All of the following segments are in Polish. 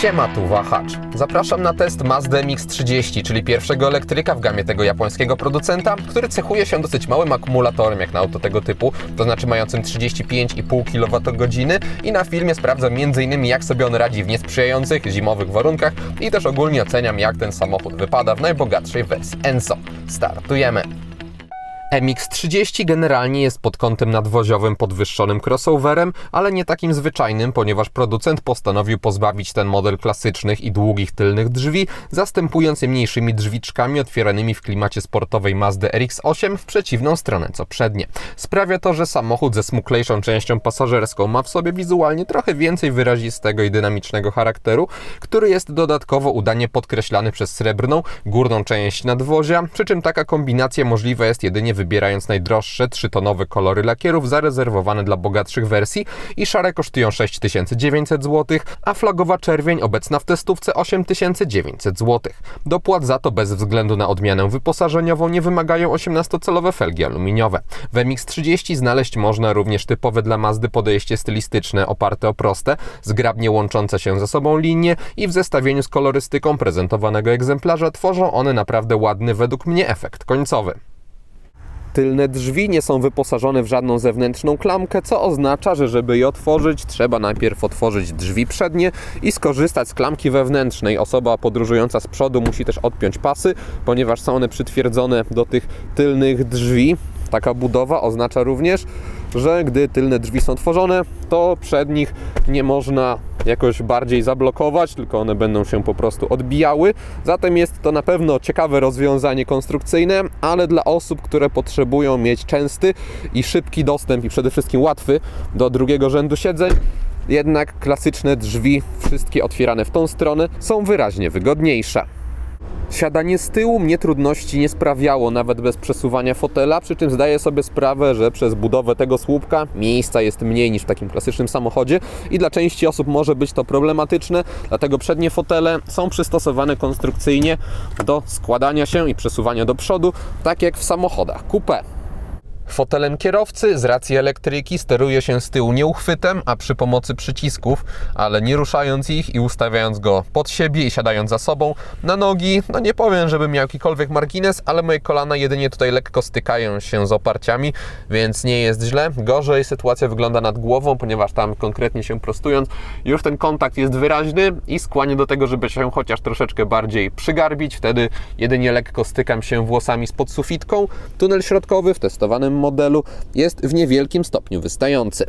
Siema, tu Wahacz. Zapraszam na test Mazda MX-30, czyli pierwszego elektryka w gamie tego japońskiego producenta, który cechuje się dosyć małym akumulatorem jak na auto tego typu, to znaczy mającym 35,5 kWh i na filmie sprawdzam m.in. jak sobie on radzi w niesprzyjających zimowych warunkach i też ogólnie oceniam jak ten samochód wypada w najbogatszej wersji Enso. Startujemy! MX-30 generalnie jest pod kątem nadwoziowym podwyższonym crossoverem, ale nie takim zwyczajnym, ponieważ producent postanowił pozbawić ten model klasycznych i długich tylnych drzwi, zastępując je mniejszymi drzwiczkami otwieranymi w klimacie sportowej Mazdy RX-8 w przeciwną stronę co przednie. Sprawia to, że samochód ze smuklejszą częścią pasażerską ma w sobie wizualnie trochę więcej wyrazistego i dynamicznego charakteru, który jest dodatkowo udanie podkreślany przez srebrną górną część nadwozia, przy czym taka kombinacja możliwa jest jedynie wybierając najdroższe trzytonowe kolory lakierów zarezerwowane dla bogatszych wersji i szare kosztują 6900 zł, a flagowa czerwień obecna w testówce 8900 zł. Dopłat za to bez względu na odmianę wyposażeniową nie wymagają 18-calowe felgi aluminiowe. W MX-30 znaleźć można również typowe dla Mazdy podejście stylistyczne oparte o proste, zgrabnie łączące się ze sobą linie i w zestawieniu z kolorystyką prezentowanego egzemplarza tworzą one naprawdę ładny według mnie efekt końcowy. Tylne drzwi nie są wyposażone w żadną zewnętrzną klamkę, co oznacza, że żeby je otworzyć, trzeba najpierw otworzyć drzwi przednie i skorzystać z klamki wewnętrznej. Osoba podróżująca z przodu musi też odpiąć pasy, ponieważ są one przytwierdzone do tych tylnych drzwi. Taka budowa oznacza również, że gdy tylne drzwi są tworzone, to przednich nie można jakoś bardziej zablokować, tylko one będą się po prostu odbijały. Zatem jest to na pewno ciekawe rozwiązanie konstrukcyjne, ale dla osób, które potrzebują mieć częsty i szybki dostęp i przede wszystkim łatwy do drugiego rzędu siedzeń, jednak klasyczne drzwi, wszystkie otwierane w tą stronę, są wyraźnie wygodniejsze. Siadanie z tyłu mnie trudności nie sprawiało, nawet bez przesuwania fotela, przy czym zdaję sobie sprawę, że przez budowę tego słupka miejsca jest mniej niż w takim klasycznym samochodzie i dla części osób może być to problematyczne, dlatego przednie fotele są przystosowane konstrukcyjnie do składania się i przesuwania do przodu, tak jak w samochodach coupé. Fotelem kierowcy z racji elektryki steruje się z tyłu nie uchwytem, a przy pomocy przycisków, ale nie ruszając ich i ustawiając go pod siebie i siadając za sobą na nogi. No nie powiem, żebym miał jakikolwiek margines, ale moje kolana jedynie tutaj lekko stykają się z oparciami, więc nie jest źle. Gorzej sytuacja wygląda nad głową, ponieważ tam konkretnie się prostując, już ten kontakt jest wyraźny i skłania do tego, żeby się chociaż troszeczkę bardziej przygarbić. Wtedy jedynie lekko stykam się włosami z pod sufitką. Tunel środkowy w testowanym modelu jest w niewielkim stopniu wystający.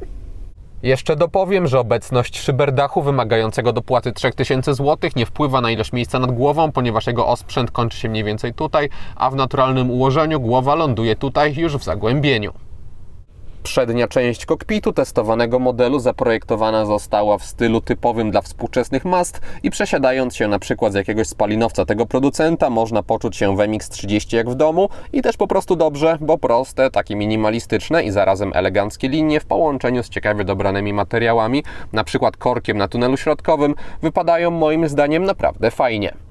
Jeszcze dopowiem, że obecność szyberdachu wymagającego dopłaty 3000 zł nie wpływa na ilość miejsca nad głową, ponieważ jego osprzęt kończy się mniej więcej tutaj, a w naturalnym ułożeniu głowa ląduje tutaj już w zagłębieniu. Przednia część kokpitu testowanego modelu zaprojektowana została w stylu typowym dla współczesnych mast i przesiadając się na przykład z jakiegoś spalinowca tego producenta można poczuć się w MX-30 jak w domu i też po prostu dobrze, bo proste, takie minimalistyczne i zarazem eleganckie linie w połączeniu z ciekawie dobranymi materiałami, na przykład korkiem na tunelu środkowym, wypadają moim zdaniem naprawdę fajnie.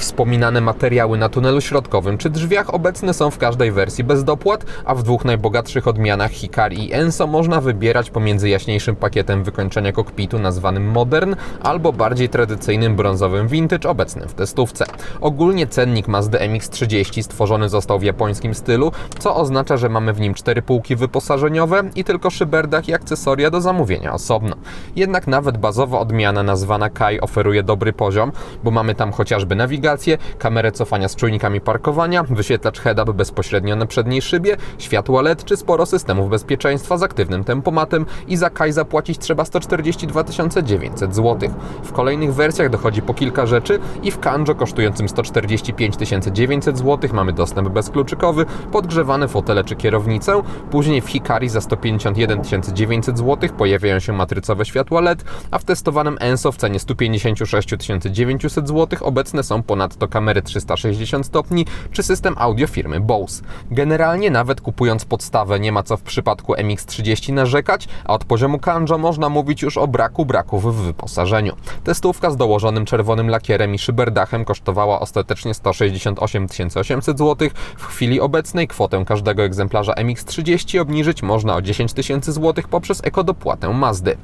Wspominane materiały na tunelu środkowym czy drzwiach obecne są w każdej wersji bez dopłat, a w dwóch najbogatszych odmianach Hikari i Enso można wybierać pomiędzy jaśniejszym pakietem wykończenia kokpitu nazwanym Modern albo bardziej tradycyjnym brązowym Vintage obecnym w testówce. Ogólnie cennik Mazda MX-30 stworzony został w japońskim stylu, co oznacza, że mamy w nim cztery półki wyposażeniowe i tylko szyberdach i akcesoria do zamówienia osobno. Jednak nawet bazowa odmiana nazwana Kai oferuje dobry poziom, bo mamy tam chociażby nawigację, kamerę cofania z czujnikami parkowania, wyświetlacz head-up bezpośrednio na przedniej szybie, światła LED czy sporo systemów bezpieczeństwa z aktywnym tempomatem i za Kai zapłacić trzeba 142 900 zł. W kolejnych wersjach dochodzi po kilka rzeczy i w Kanjo kosztującym 145 900 zł mamy dostęp bezkluczykowy, podgrzewane fotele czy kierownicę, później w Hikari za 151 900 zł pojawiają się matrycowe światła LED, a w testowanym Enso w cenie 156 900 zł obecne są ponad ponadto kamery 360 stopni czy system audio firmy Bose. Generalnie nawet kupując podstawę nie ma co w przypadku MX-30 narzekać, a od poziomu Kanjo można mówić już o braku braków w wyposażeniu. Testówka z dołożonym czerwonym lakierem i szyberdachem kosztowała ostatecznie 168 800 zł. W chwili obecnej kwotę każdego egzemplarza MX-30 obniżyć można o 10 000 zł poprzez ekodopłatę Mazdy.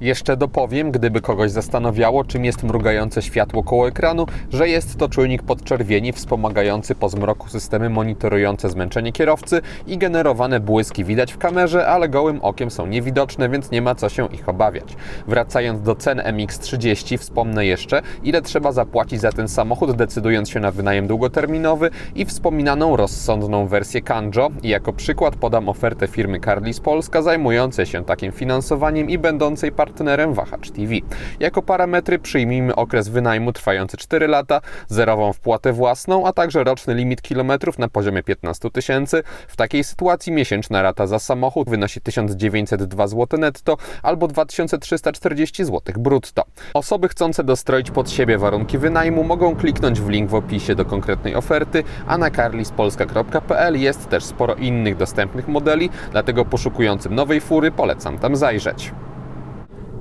Jeszcze dopowiem, gdyby kogoś zastanawiało, czym jest mrugające światło koło ekranu, że jest to czujnik podczerwieni wspomagający po zmroku systemy monitorujące zmęczenie kierowcy i generowane błyski widać w kamerze, ale gołym okiem są niewidoczne, więc nie ma co się ich obawiać. Wracając do cen MX-30, wspomnę jeszcze, ile trzeba zapłacić za ten samochód, decydując się na wynajem długoterminowy i wspominaną rozsądną wersję Kanjo. I jako przykład podam ofertę firmy Carlis Polska zajmującej się takim finansowaniem i będącej partnerem Wahacz TV. Jako parametry przyjmijmy okres wynajmu trwający 4 lata, zerową wpłatę własną, a także roczny limit kilometrów na poziomie 15 tysięcy. W takiej sytuacji miesięczna rata za samochód wynosi 1902 zł netto albo 2340 zł brutto. Osoby chcące dostroić pod siebie warunki wynajmu mogą kliknąć w link w opisie do konkretnej oferty, a na carlispolska.pl jest też sporo innych dostępnych modeli, dlatego poszukującym nowej fury polecam tam zajrzeć.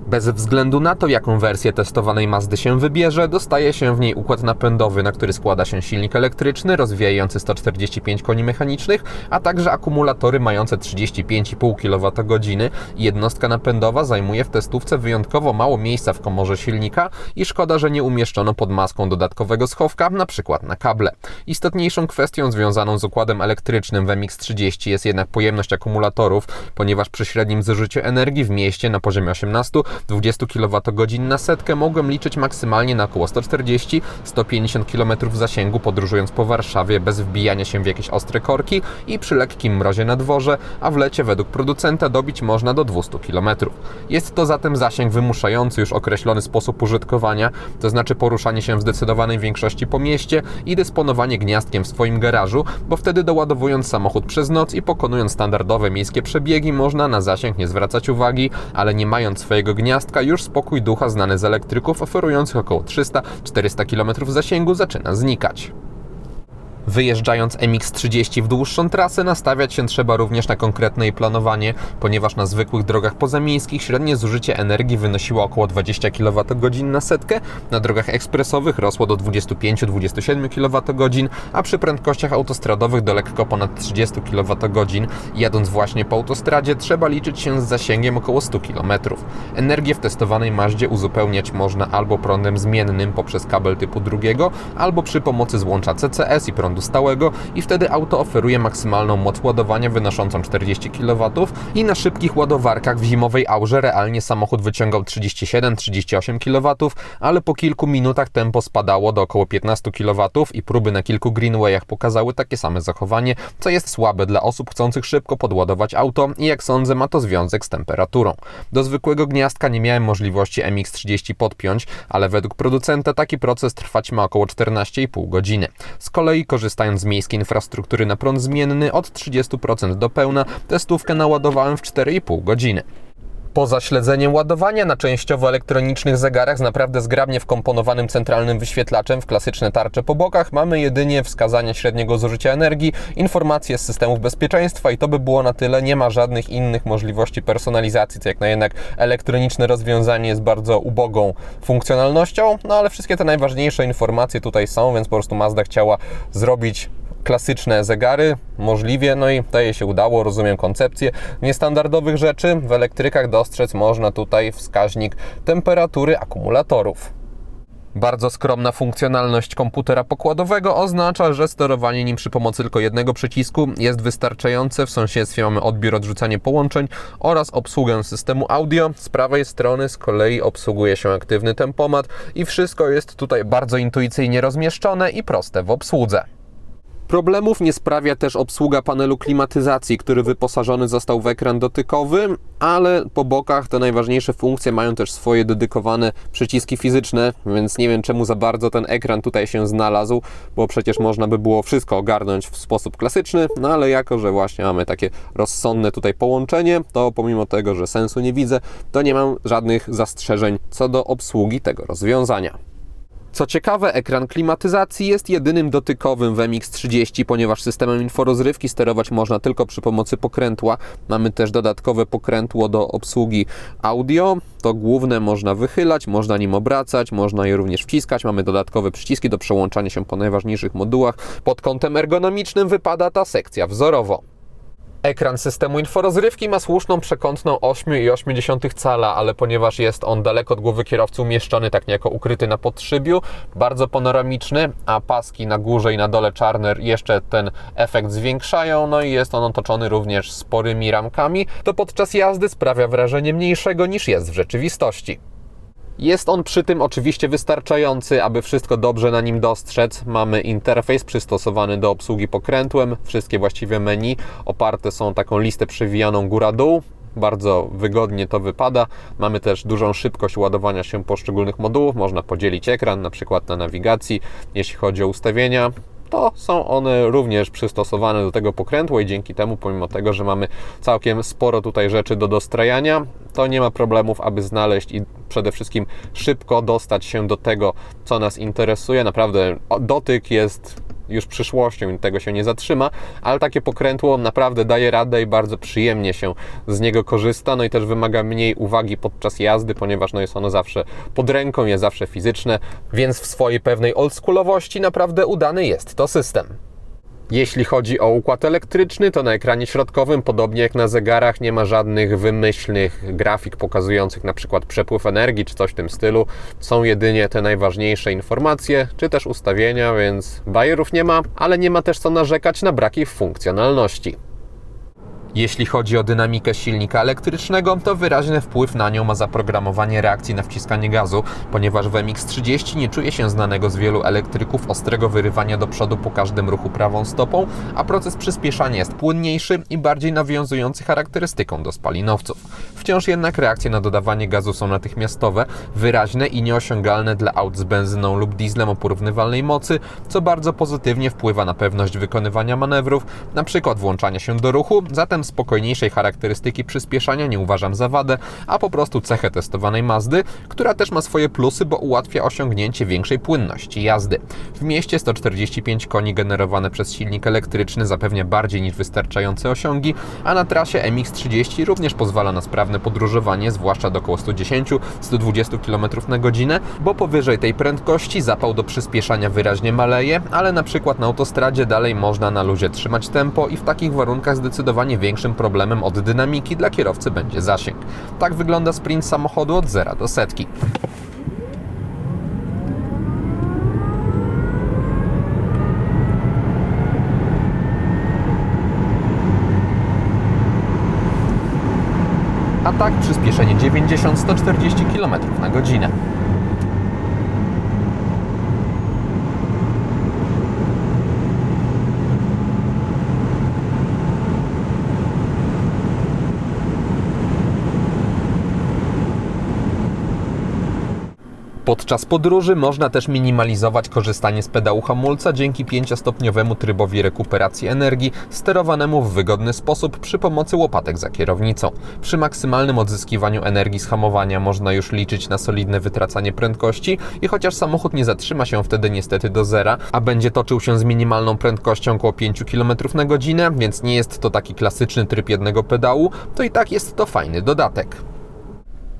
Bez względu na to, jaką wersję testowanej Mazdy się wybierze, dostaje się w niej układ napędowy, na który składa się silnik elektryczny rozwijający 145 koni mechanicznych, a także akumulatory mające 35,5 kWh. Jednostka napędowa zajmuje w testówce wyjątkowo mało miejsca w komorze silnika i szkoda, że nie umieszczono pod maską dodatkowego schowka, na przykład na kable. Istotniejszą kwestią związaną z układem elektrycznym w MX-30 jest jednak pojemność akumulatorów, ponieważ przy średnim zużyciu energii w mieście na poziomie 18 20 kWh na setkę mogłem liczyć maksymalnie na około 140-150 km zasięgu podróżując po Warszawie bez wbijania się w jakieś ostre korki i przy lekkim mrozie na dworze, a w lecie według producenta dobić można do 200 km. Jest to zatem zasięg wymuszający już określony sposób użytkowania, to znaczy poruszanie się w zdecydowanej większości po mieście i dysponowanie gniazdkiem w swoim garażu, bo wtedy doładowując samochód przez noc i pokonując standardowe miejskie przebiegi można na zasięg nie zwracać uwagi, ale nie mając swojego gniazdka gniazdka już spokój ducha znany z elektryków oferujących około 300-400 km zasięgu zaczyna znikać. Wyjeżdżając MX-30 w dłuższą trasę, nastawiać się trzeba również na konkretne planowanie, ponieważ na zwykłych drogach pozamiejskich średnie zużycie energii wynosiło około 20 kWh na setkę, na drogach ekspresowych rosło do 25-27 kWh, a przy prędkościach autostradowych do lekko ponad 30 kWh. Jadąc właśnie po autostradzie trzeba liczyć się z zasięgiem około 100 km. Energię w testowanej Maździe uzupełniać można albo prądem zmiennym poprzez kabel typu drugiego, albo przy pomocy złącza CCS i prądu prądu stałego i wtedy auto oferuje maksymalną moc ładowania wynoszącą 40 kW i na szybkich ładowarkach w zimowej aurze realnie samochód wyciągał 37-38 kW, ale po kilku minutach tempo spadało do około 15 kW i próby na kilku greenwayach pokazały takie same zachowanie, co jest słabe dla osób chcących szybko podładować auto i jak sądzę ma to związek z temperaturą. Do zwykłego gniazdka nie miałem możliwości MX-30 podpiąć, ale według producenta taki proces trwać ma około 14,5 godziny. Z kolei korzystałem korzystając z miejskiej infrastruktury na prąd zmienny od 30% do pełna, testówkę naładowałem w 4,5 godziny. Poza śledzeniem ładowania na częściowo elektronicznych zegarach z naprawdę zgrabnie wkomponowanym centralnym wyświetlaczem w klasyczne tarcze po bokach mamy jedynie wskazania średniego zużycia energii, informacje z systemów bezpieczeństwa i to by było na tyle. Nie ma żadnych innych możliwości personalizacji, co jak na jednak elektroniczne rozwiązanie jest bardzo ubogą funkcjonalnością, no ale wszystkie te najważniejsze informacje tutaj są, więc po prostu Mazda chciała zrobić klasyczne zegary, możliwie, no i jej się udało, rozumiem koncepcję niestandardowych rzeczy. W elektrykach dostrzec można tutaj wskaźnik temperatury akumulatorów. Bardzo skromna funkcjonalność komputera pokładowego oznacza, że sterowanie nim przy pomocy tylko jednego przycisku jest wystarczające. W sąsiedztwie mamy odbiór, odrzucanie połączeń oraz obsługę systemu audio. Z prawej strony z kolei obsługuje się aktywny tempomat i wszystko jest tutaj bardzo intuicyjnie rozmieszczone i proste w obsłudze. Problemów nie sprawia też obsługa panelu klimatyzacji, który wyposażony został w ekran dotykowy, ale po bokach te najważniejsze funkcje mają też swoje dedykowane przyciski fizyczne, więc nie wiem czemu za bardzo ten ekran tutaj się znalazł, bo przecież można by było wszystko ogarnąć w sposób klasyczny, no ale jako, że właśnie mamy takie rozsądne tutaj połączenie, to pomimo tego, że sensu nie widzę, to nie mam żadnych zastrzeżeń co do obsługi tego rozwiązania. Co ciekawe, ekran klimatyzacji jest jedynym dotykowym w MX30, ponieważ systemem inforozrywki sterować można tylko przy pomocy pokrętła. Mamy też dodatkowe pokrętło do obsługi audio. To główne można wychylać, można nim obracać, można je również wciskać. Mamy dodatkowe przyciski do przełączania się po najważniejszych modułach. Pod kątem ergonomicznym wypada ta sekcja wzorowo. Ekran systemu inforozrywki ma słuszną przekątną 8,8 cala, ale ponieważ jest on daleko od głowy kierowcy umieszczony tak niejako ukryty na podszybiu, bardzo panoramiczny, a paski na górze i na dole czarne jeszcze ten efekt zwiększają, no i jest on otoczony również sporymi ramkami, to podczas jazdy sprawia wrażenie mniejszego niż jest w rzeczywistości. Jest on przy tym oczywiście wystarczający, aby wszystko dobrze na nim dostrzec. Mamy interfejs przystosowany do obsługi pokrętłem, wszystkie właściwie menu oparte są taką listę przewijaną góra-dół. Bardzo wygodnie to wypada. Mamy też dużą szybkość ładowania się poszczególnych modułów. Można podzielić ekran na przykład na nawigacji, jeśli chodzi o ustawienia to są one również przystosowane do tego pokrętła i dzięki temu, pomimo tego, że mamy całkiem sporo tutaj rzeczy do dostrajania, to nie ma problemów, aby znaleźć i przede wszystkim szybko dostać się do tego, co nas interesuje. Naprawdę dotyk jest już przyszłością i tego się nie zatrzyma, ale takie pokrętło naprawdę daje radę i bardzo przyjemnie się z niego korzysta, no i też wymaga mniej uwagi podczas jazdy, ponieważ no jest ono zawsze pod ręką, jest zawsze fizyczne, więc w swojej pewnej oldschoolowości naprawdę udany jest to system. Jeśli chodzi o układ elektryczny, to na ekranie środkowym, podobnie jak na zegarach, nie ma żadnych wymyślnych grafik pokazujących na przykład przepływ energii czy coś w tym stylu. Są jedynie te najważniejsze informacje, czy też ustawienia, więc bajerów nie ma, ale nie ma też co narzekać na braki funkcjonalności. Jeśli chodzi o dynamikę silnika elektrycznego, to wyraźny wpływ na nią ma zaprogramowanie reakcji na wciskanie gazu, ponieważ w MX-30 nie czuje się znanego z wielu elektryków ostrego wyrywania do przodu po każdym ruchu prawą stopą, a proces przyspieszania jest płynniejszy i bardziej nawiązujący charakterystyką do spalinowców. Wciąż jednak reakcje na dodawanie gazu są natychmiastowe, wyraźne i nieosiągalne dla aut z benzyną lub dieslem o porównywalnej mocy, co bardzo pozytywnie wpływa na pewność wykonywania manewrów, np. włączania się do ruchu, zatem spokojniejszej charakterystyki przyspieszania nie uważam za wadę, a po prostu cechę testowanej Mazdy, która też ma swoje plusy, bo ułatwia osiągnięcie większej płynności jazdy. W mieście 145 koni generowane przez silnik elektryczny zapewnia bardziej niż wystarczające osiągi, a na trasie MX-30 również pozwala na sprawne podróżowanie, zwłaszcza do około 110-120 km na godzinę, bo powyżej tej prędkości zapał do przyspieszania wyraźnie maleje, ale na przykład na autostradzie dalej można na luzie trzymać tempo i w takich warunkach zdecydowanie większe Największym problemem od dynamiki dla kierowcy będzie zasięg. Tak wygląda sprint samochodu od zera do setki. A tak przyspieszenie 90-140 km na godzinę. Podczas podróży można też minimalizować korzystanie z pedału hamulca dzięki 5-stopniowemu trybowi rekuperacji energii, sterowanemu w wygodny sposób przy pomocy łopatek za kierownicą. Przy maksymalnym odzyskiwaniu energii z hamowania można już liczyć na solidne wytracanie prędkości i chociaż samochód nie zatrzyma się wtedy niestety do zera, a będzie toczył się z minimalną prędkością około 5 km na godzinę, więc nie jest to taki klasyczny tryb jednego pedału, to i tak jest to fajny dodatek.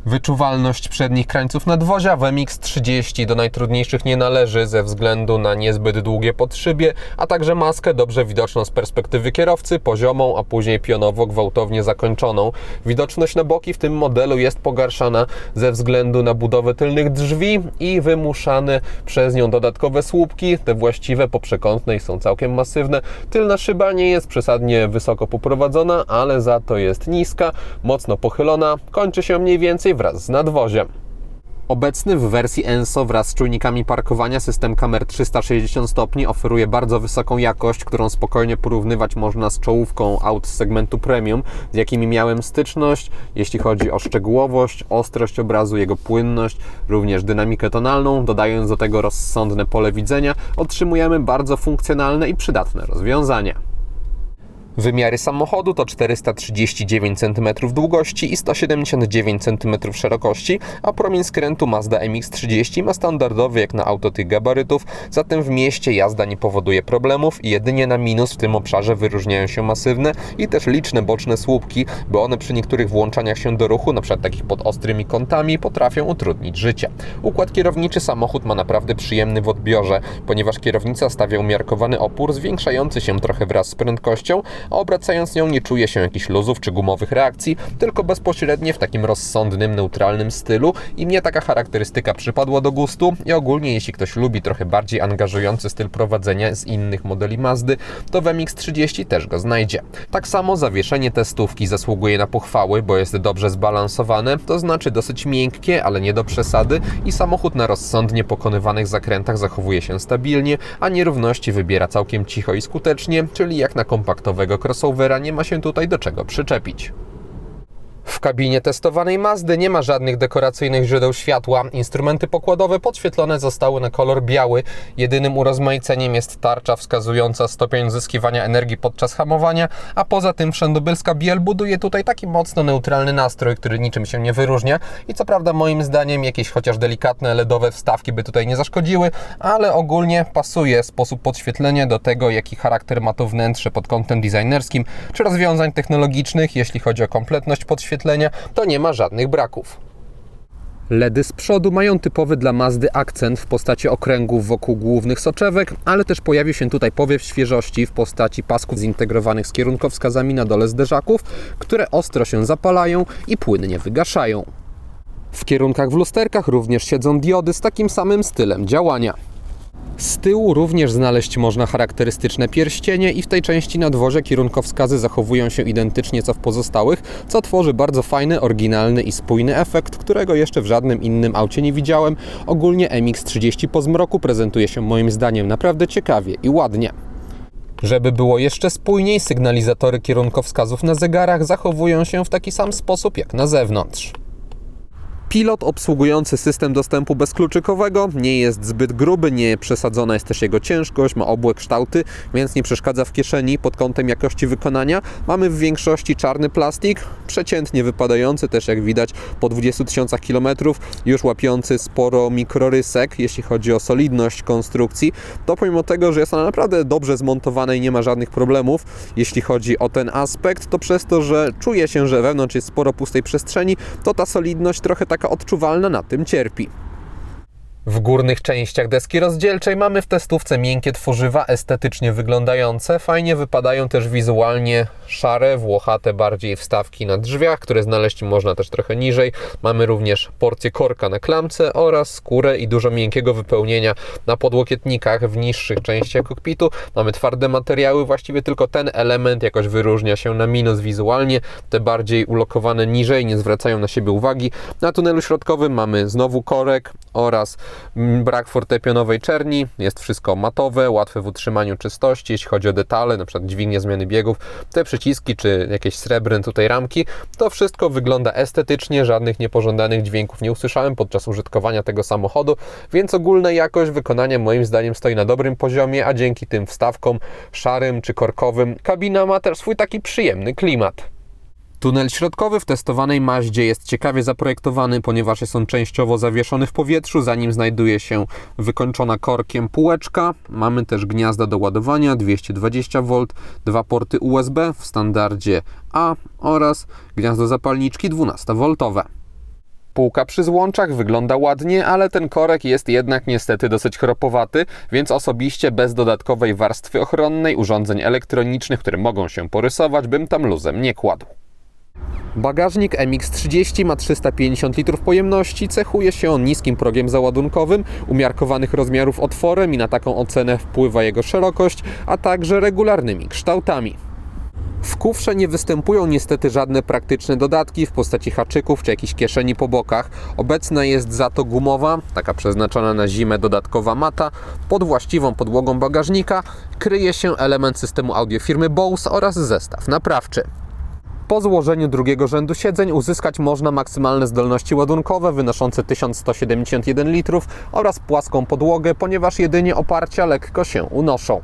Wyczuwalność przednich krańców nadwozia w MX-30 do najtrudniejszych nie należy ze względu na niezbyt długie podszybie, a także maskę dobrze widoczną z perspektywy kierowcy, poziomą, a później pionowo gwałtownie zakończoną. Widoczność na boki w tym modelu jest pogarszana ze względu na budowę tylnych drzwi i wymuszane przez nią dodatkowe słupki. Te właściwe po przekątnej są całkiem masywne. Tylna szyba nie jest przesadnie wysoko poprowadzona, ale za to jest niska, mocno pochylona, kończy się mniej więcej wraz z nadwoziem. Obecny w wersji ENSO wraz z czujnikami parkowania system kamer 360 stopni oferuje bardzo wysoką jakość, którą spokojnie porównywać można z czołówką aut z segmentu premium, z jakimi miałem styczność, jeśli chodzi o szczegółowość, ostrość obrazu, jego płynność, również dynamikę tonalną, dodając do tego rozsądne pole widzenia, otrzymujemy bardzo funkcjonalne i przydatne rozwiązanie. Wymiary samochodu to 439 cm długości i 179 cm szerokości, a promień skrętu Mazda MX-30 ma standardowy jak na auto tych gabarytów, zatem w mieście jazda nie powoduje problemów i jedynie na minus w tym obszarze wyróżniają się masywne i też liczne boczne słupki, bo one przy niektórych włączaniach się do ruchu, np. takich pod ostrymi kątami, potrafią utrudnić życie. Układ kierowniczy samochód ma naprawdę przyjemny w odbiorze, ponieważ kierownica stawia umiarkowany opór zwiększający się trochę wraz z prędkością, obracając nią nie czuje się jakichś luzów czy gumowych reakcji, tylko bezpośrednie w takim rozsądnym, neutralnym stylu i mnie taka charakterystyka przypadła do gustu i ogólnie jeśli ktoś lubi trochę bardziej angażujący styl prowadzenia z innych modeli Mazdy, to w MX-30 też go znajdzie. Tak samo zawieszenie testówki zasługuje na pochwały, bo jest dobrze zbalansowane, to znaczy dosyć miękkie, ale nie do przesady i samochód na rozsądnie pokonywanych zakrętach zachowuje się stabilnie, a nierówności wybiera całkiem cicho i skutecznie, czyli jak na kompaktowego crossovera nie ma się tutaj do czego przyczepić. W kabinie testowanej Mazdy nie ma żadnych dekoracyjnych źródeł światła. Instrumenty pokładowe podświetlone zostały na kolor biały. Jedynym urozmaiceniem jest tarcza wskazująca stopień uzyskiwania energii podczas hamowania, a poza tym wszędobylska biel buduje tutaj taki mocno neutralny nastrój, który niczym się nie wyróżnia i co prawda moim zdaniem jakieś chociaż delikatne LEDowe wstawki by tutaj nie zaszkodziły, ale ogólnie pasuje sposób podświetlenia do tego, jaki charakter ma to wnętrze pod kątem designerskim czy rozwiązań technologicznych, jeśli chodzi o kompletność podświetlenia to nie ma żadnych braków. LEDy z przodu mają typowy dla Mazdy akcent w postaci okręgów wokół głównych soczewek, ale też pojawił się tutaj powiew świeżości w postaci pasków zintegrowanych z kierunkowskazami na dole zderzaków, które ostro się zapalają i płynnie wygaszają. W kierunkach w lusterkach również siedzą diody z takim samym stylem działania. Z tyłu również znaleźć można charakterystyczne pierścienie i w tej części na dworze kierunkowskazy zachowują się identycznie co w pozostałych, co tworzy bardzo fajny, oryginalny i spójny efekt, którego jeszcze w żadnym innym aucie nie widziałem. Ogólnie MX-30 po zmroku prezentuje się moim zdaniem naprawdę ciekawie i ładnie. Żeby było jeszcze spójniej, sygnalizatory kierunkowskazów na zegarach zachowują się w taki sam sposób jak na zewnątrz. Pilot obsługujący system dostępu bezkluczykowego nie jest zbyt gruby, nie przesadzona jest też jego ciężkość, ma obłe kształty, więc nie przeszkadza w kieszeni pod kątem jakości wykonania. Mamy w większości czarny plastik, przeciętnie wypadający też jak widać po 20 tysiącach kilometrów, już łapiący sporo mikrorysek, jeśli chodzi o solidność konstrukcji. To pomimo tego, że jest ona naprawdę dobrze zmontowana i nie ma żadnych problemów, jeśli chodzi o ten aspekt, to przez to, że czuje się, że wewnątrz jest sporo pustej przestrzeni, to ta solidność trochę tak taka odczuwalna na tym cierpi. W górnych częściach deski rozdzielczej mamy w testówce miękkie tworzywa, estetycznie wyglądające. Fajnie wypadają też wizualnie szare, włochate bardziej wstawki na drzwiach, które znaleźć można też trochę niżej. Mamy również porcję korka na klamce oraz skórę i dużo miękkiego wypełnienia na podłokietnikach w niższych częściach kokpitu. Mamy twarde materiały, właściwie tylko ten element jakoś wyróżnia się na minus wizualnie. Te bardziej ulokowane niżej nie zwracają na siebie uwagi. Na tunelu środkowym mamy znowu korek oraz brak fortepianowej czerni, jest wszystko matowe, łatwe w utrzymaniu czystości, jeśli chodzi o detale, przykład dźwignie zmiany biegów, te przyciski czy jakieś srebrne tutaj ramki, to wszystko wygląda estetycznie, żadnych niepożądanych dźwięków nie usłyszałem podczas użytkowania tego samochodu, więc ogólna jakość wykonania moim zdaniem stoi na dobrym poziomie, a dzięki tym wstawkom szarym czy korkowym kabina ma też swój taki przyjemny klimat. Tunel środkowy w testowanej Maździe jest ciekawie zaprojektowany, ponieważ jest on częściowo zawieszony w powietrzu, zanim znajduje się wykończona korkiem półeczka. Mamy też gniazda do ładowania 220V, dwa porty USB w standardzie A oraz gniazdo zapalniczki 12V. Półka przy złączach wygląda ładnie, ale ten korek jest jednak niestety dosyć chropowaty, więc osobiście bez dodatkowej warstwy ochronnej urządzeń elektronicznych, które mogą się porysować, bym tam luzem nie kładł. Bagażnik MX-30 ma 350 litrów pojemności, cechuje się on niskim progiem załadunkowym, umiarkowanych rozmiarów otworem i na taką ocenę wpływa jego szerokość, a także regularnymi kształtami. W kufrze nie występują niestety żadne praktyczne dodatki w postaci haczyków czy jakichś kieszeni po bokach. Obecna jest za to gumowa, taka przeznaczona na zimę dodatkowa mata. Pod właściwą podłogą bagażnika kryje się element systemu audio firmy Bose oraz zestaw naprawczy. Po złożeniu drugiego rzędu siedzeń uzyskać można maksymalne zdolności ładunkowe wynoszące 1171 litrów oraz płaską podłogę, ponieważ jedynie oparcia lekko się unoszą.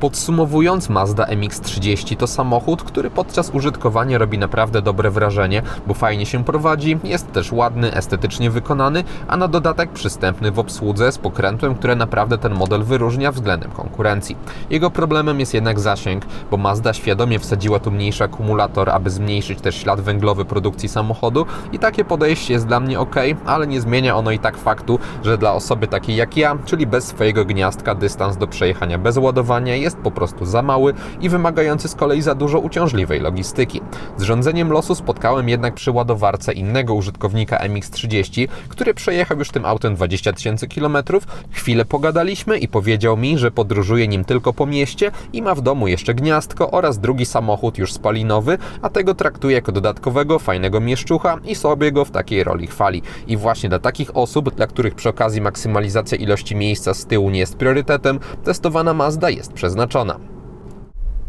Podsumowując, Mazda MX-30 to samochód, który podczas użytkowania robi naprawdę dobre wrażenie, bo fajnie się prowadzi, jest też ładny, estetycznie wykonany, a na dodatek przystępny w obsłudze z pokrętłem, które naprawdę ten model wyróżnia względem konkurencji. Jego problemem jest jednak zasięg, bo Mazda świadomie wsadziła tu mniejszy akumulator, aby zmniejszyć też ślad węglowy produkcji samochodu i takie podejście jest dla mnie ok, ale nie zmienia ono i tak faktu, że dla osoby takiej jak ja, czyli bez swojego gniazdka, dystans do przejechania bez ładowania jest jest po prostu za mały i wymagający z kolei za dużo uciążliwej logistyki. Z rządzeniem losu spotkałem jednak przy ładowarce innego użytkownika MX-30, który przejechał już tym autem 20 tysięcy kilometrów. Chwilę pogadaliśmy i powiedział mi, że podróżuje nim tylko po mieście i ma w domu jeszcze gniazdko oraz drugi samochód już spalinowy, a tego traktuje jako dodatkowego, fajnego mieszczucha i sobie go w takiej roli chwali. I właśnie dla takich osób, dla których przy okazji maksymalizacja ilości miejsca z tyłu nie jest priorytetem, testowana Mazda jest przeznaczona.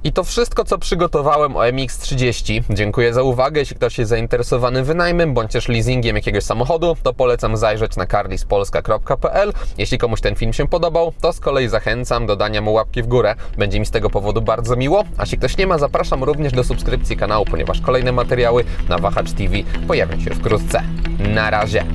I to wszystko, co przygotowałem o MX-30. Dziękuję za uwagę. Jeśli ktoś jest zainteresowany wynajmem bądź też leasingiem jakiegoś samochodu, to polecam zajrzeć na carlispolska.pl. Jeśli komuś ten film się podobał, to z kolei zachęcam do dania mu łapki w górę. Będzie mi z tego powodu bardzo miło. A jeśli ktoś nie ma, zapraszam również do subskrypcji kanału, ponieważ kolejne materiały na Wahacz TV pojawią się wkrótce. Na razie!